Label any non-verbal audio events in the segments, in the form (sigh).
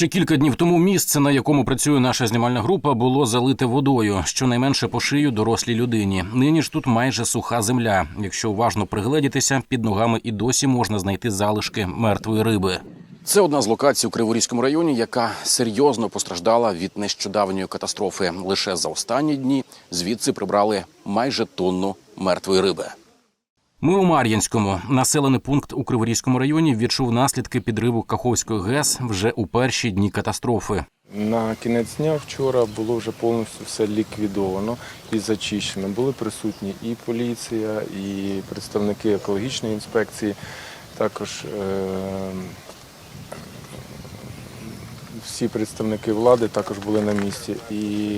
Ще кілька днів тому місце, на якому працює наша знімальна група, було залите водою, щонайменше по шию дорослій людині. Нині ж тут майже суха земля. Якщо уважно пригледітися, під ногами і досі можна знайти залишки мертвої риби. Це одна з локацій у Криворізькому районі, яка серйозно постраждала від нещодавньої катастрофи. Лише за останні дні звідси прибрали майже тонну мертвої риби. Ми у Мар'їнському. Населений пункт у Криворізькому районі відчув наслідки підриву Каховської ГЕС вже у перші дні катастрофи. На кінець дня вчора було вже повністю все ліквідовано і зачищено. Були присутні і поліція, і представники екологічної інспекції. Також е, всі представники влади також були на місці. І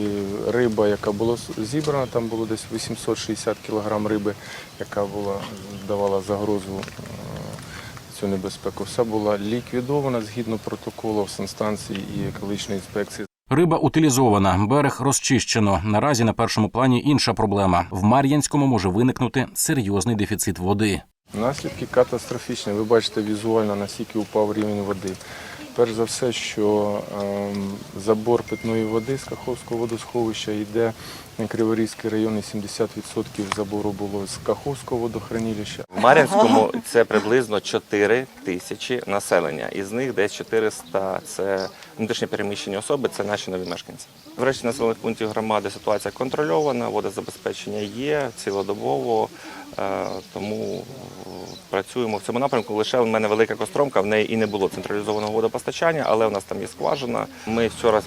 риба, яка була зібрана, там було десь 860 кг риби, яка була, давала загрозу е, цю небезпеку. Все була ліквідована згідно протоколу санстанції і екологічної інспекції. Риба утилізована, берег розчищено. Наразі на першому плані інша проблема. В Мар'їнському може виникнути серйозний дефіцит води. Наслідки катастрофічні. Ви бачите візуально, наскільки упав рівень води. Перш за все, що ем, забор питної води з Каховського водосховища йде на Криворізький район, і 70% забору було з Каховського водохранилища. В Мар'їнському це приблизно 4 тисячі населення. Із них десь 400 – це внутрішньо переміщені особи, це наші нові мешканці. В решті населених пунктів громади ситуація контрольована, водозабезпечення є цілодобово, тому е, працюємо в цьому напрямку. Лише в мене велика костромка, в неї і не було централізованого водопостачання, але в нас там є скважина. Ми вчора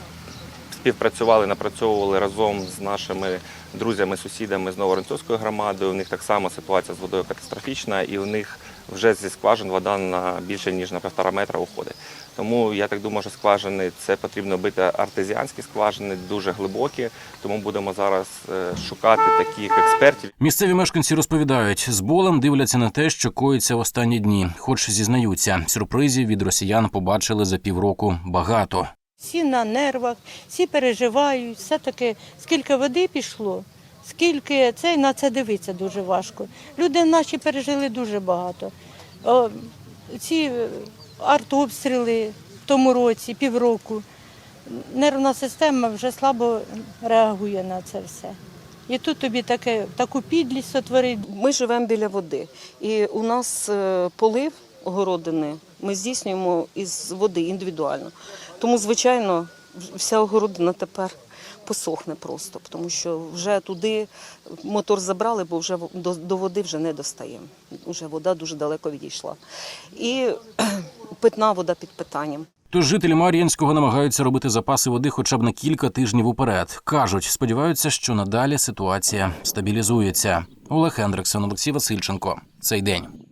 співпрацювали, напрацьовували разом з нашими друзями, сусідами з Новоронцовською громадою. У них так само ситуація з водою катастрофічна, і у них вже зі скважин вода на більше ніж на півтора метра уходить. Тому я так думаю, що скважини це потрібно бити артезіанські скважини, дуже глибокі. Тому будемо зараз е, шукати таких експертів. Місцеві мешканці розповідають, з болем дивляться на те, що коїться в останні дні, хоч зізнаються, сюрпризів від росіян побачили за півроку багато. Всі на нервах, всі переживають, все-таки скільки води пішло, скільки це на це дивитися дуже важко. Люди наші пережили дуже багато. О, ці е, артобстріли в тому році, півроку. Нервна система вже слабо реагує на це все. І тут тобі таке, таку підлість сотворить. Ми живемо біля води, і у нас е, полив огородини ми здійснюємо із води індивідуально. Тому, звичайно, вся огородина тепер посохне просто, тому що вже туди мотор забрали, бо вже до, води вже не достаємо. Уже вода дуже далеко відійшла. І (clears throat) питна вода під питанням. Тож жителі Мар'їнського намагаються робити запаси води хоча б на кілька тижнів уперед. кажуть, сподіваються, що надалі ситуація стабілізується. Олег Хендриксон, Олексій Васильченко. Цей день.